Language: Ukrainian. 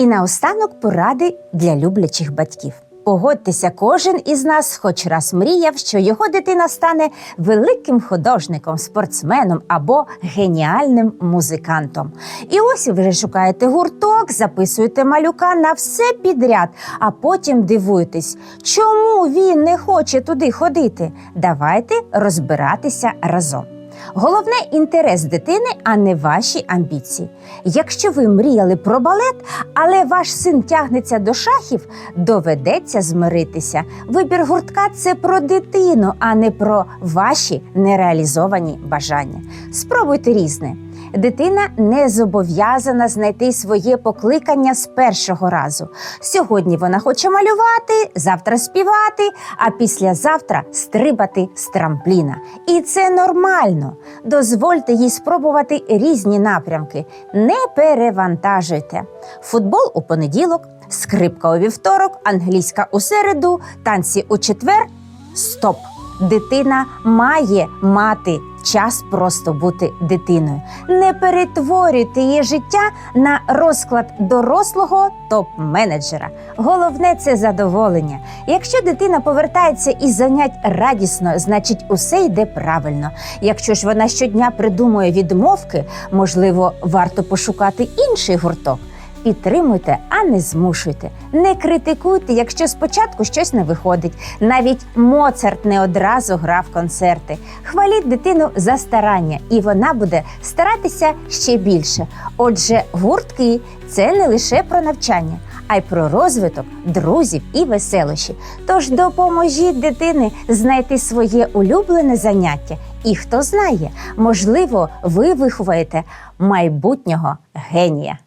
І наостанок поради для люблячих батьків. Погодьтеся, кожен із нас хоч раз мріяв, що його дитина стане великим художником, спортсменом або геніальним музикантом. І ось вже шукаєте гурток, записуєте малюка на все підряд, а потім дивуєтесь, чому він не хоче туди ходити. Давайте розбиратися разом. Головне інтерес дитини, а не ваші амбіції. Якщо ви мріяли про балет, але ваш син тягнеться до шахів, доведеться змиритися. Вибір гуртка це про дитину, а не про ваші нереалізовані бажання. Спробуйте різне. Дитина не зобов'язана знайти своє покликання з першого разу. Сьогодні вона хоче малювати, завтра співати, а післязавтра стрибати з трампліна. І це нормально. Дозвольте їй спробувати різні напрямки. Не перевантажуйте. Футбол у понеділок, скрипка у вівторок, англійська у середу, танці у четвер. Стоп! Дитина має мати час просто бути дитиною. Не перетворюйте її життя на розклад дорослого топ-менеджера. Головне це задоволення. Якщо дитина повертається із занять радісно, значить усе йде правильно. Якщо ж вона щодня придумує відмовки, можливо, варто пошукати інший гурток. Підтримуйте, а не змушуйте. Не критикуйте, якщо спочатку щось не виходить. Навіть Моцарт не одразу грав концерти. Хваліть дитину за старання, і вона буде старатися ще більше. Отже, гуртки це не лише про навчання, а й про розвиток друзів і веселощі. Тож допоможіть дитині знайти своє улюблене заняття. І хто знає, можливо, ви виховаєте майбутнього генія.